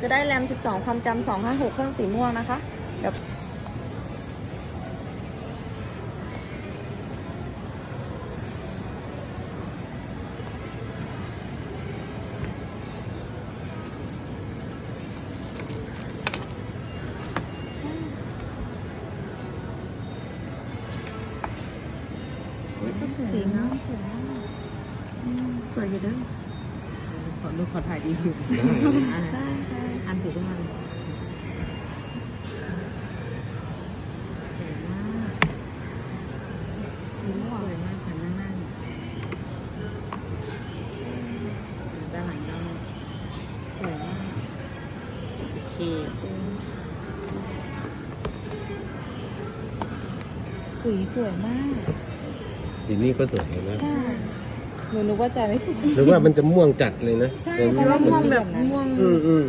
จะได้แรม 12 ความจำ256 เครื่องสีม่วงนะคะ เดี๋ยวก็สวยนะสวยอยู่เด้วยขอดูขอถ่ายดีอยู่ อะ ได้ได้ อันถือขึ้นมาเลยสวยมาก สวยมากค่ะนั่งนั่งด้านหลังก็สวยมากโอเคสีสวยมาก สีนี้ก็สวยนะใช่หนูนึกว่าใจไม่สวยหรือว่ามันจะม่วงจัดเลยนะใช่แต่เพราะว่าม่วงแบบม่วงอืมอืม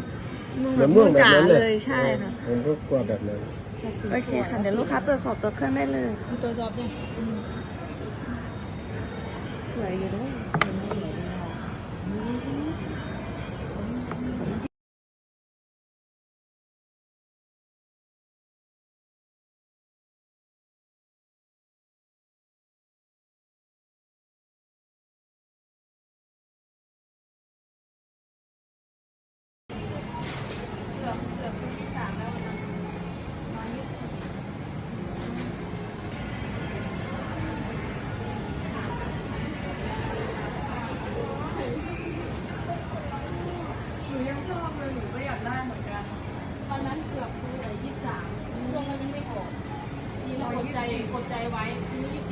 ม่วงแบแบบบม่ม่ววงงแบบจ๋านั้นเลยใช่ค่ะผมก็กลัวแบบนั้นโอเคค่ะเดี๋ยวลูกค้าตรวจสอบตัวเครื่องได้เลยตัวจอบยัง สวยอยู่ด้วย หนูยังชอบเลย บ้านเหมือนกันตอนนั้นเกือบคือยี่สิบสามช่วงมันยังไม่ออกทีเรากดใจกดใจไว้ทีนี้ยี่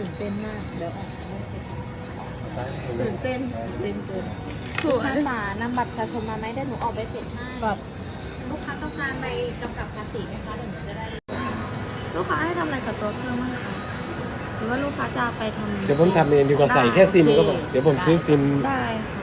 ตื่นเต้นมาก เดี๋ยวออกตื่นเต้นเต้นเกินสลูวกค้ายจ๋านำบัตรประชาชนมาไหมเดี๋ยวหนูออกไปเสร็จให้แบบลูกค้าต้องการใบกำกับภาษีไหมคะเดี๋ยวหนูจะได้ ลูกค้าให้ทำอะไรกับตัวเครื่องบ้างคะหรือว่าลูกค้าจะเอาไปทำเดี๋ยวผมทำเองดีกว่าใส่แค่ซิมก็พอเดี๋ยวผมซื้อซิมได้ค่ะ